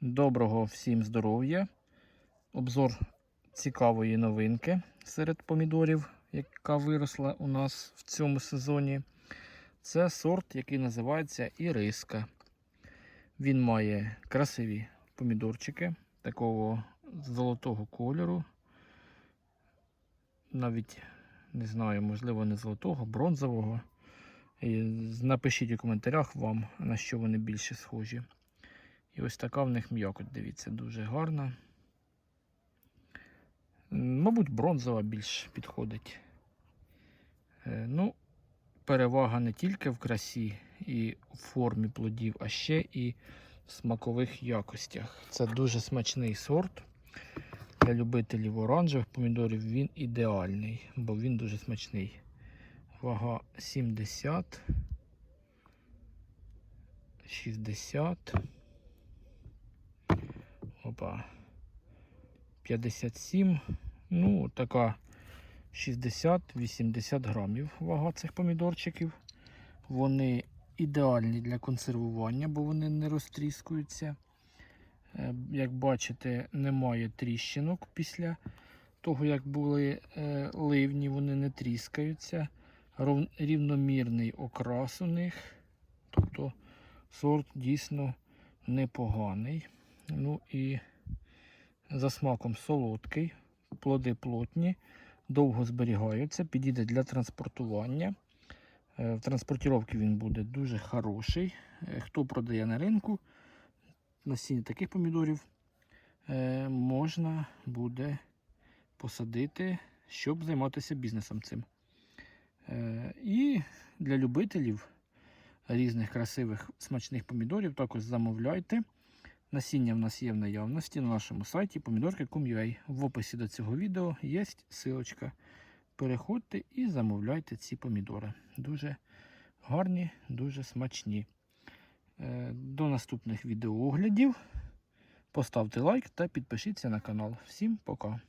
Доброго всім здоров'я. Обзор цікавої новинки серед помідорів, яка виросла у нас в цьому сезоні. Це сорт, який називається Іриска. Він має красиві помідорчики такого золотого кольору. Навіть не знаю, можливо, не золотого, бронзового. Напишіть у коментарях вам, на що вони більше схожі. І ось така в них м'якоть, дивіться, дуже гарна. Мабуть, бронзова більш підходить. Е, Ну, перевага не тільки в красі і в формі плодів, а ще і в смакових якостях. Це дуже смачний сорт. Для любителів оранжевих помідорів він ідеальний, бо він дуже смачний. Вага 70, 60. Опа. 57. Ну, така 60-80 грамів вага цих помідорчиків. Вони ідеальні для консервування, бо вони не розтріскуються. Е, Як бачите, немає тріщинок після того, як були е, ливні, вони не тріскаються. Рівномірний окрас у них. Тобто сорт дійсно непоганий. Ну і за смаком солодкий, плоди плотні, довго зберігаються, підійде для транспортування. Е, В транспортировці він буде дуже хороший. Е, Хто продає на ринку насіння таких помідорів, е, можна буде посадити, щоб займатися бізнесом цим. І для любителів різних красивих смачних помідорів також замовляйте. Насіння в нас є в наявності на нашому сайті помідорки.com.ua. В описі до цього відео є силочка. Переходьте і замовляйте ці помідори. Дуже гарні, дуже смачні. Е, До наступних відеооглядів. Поставте лайк та підпишіться на канал. Всім пока!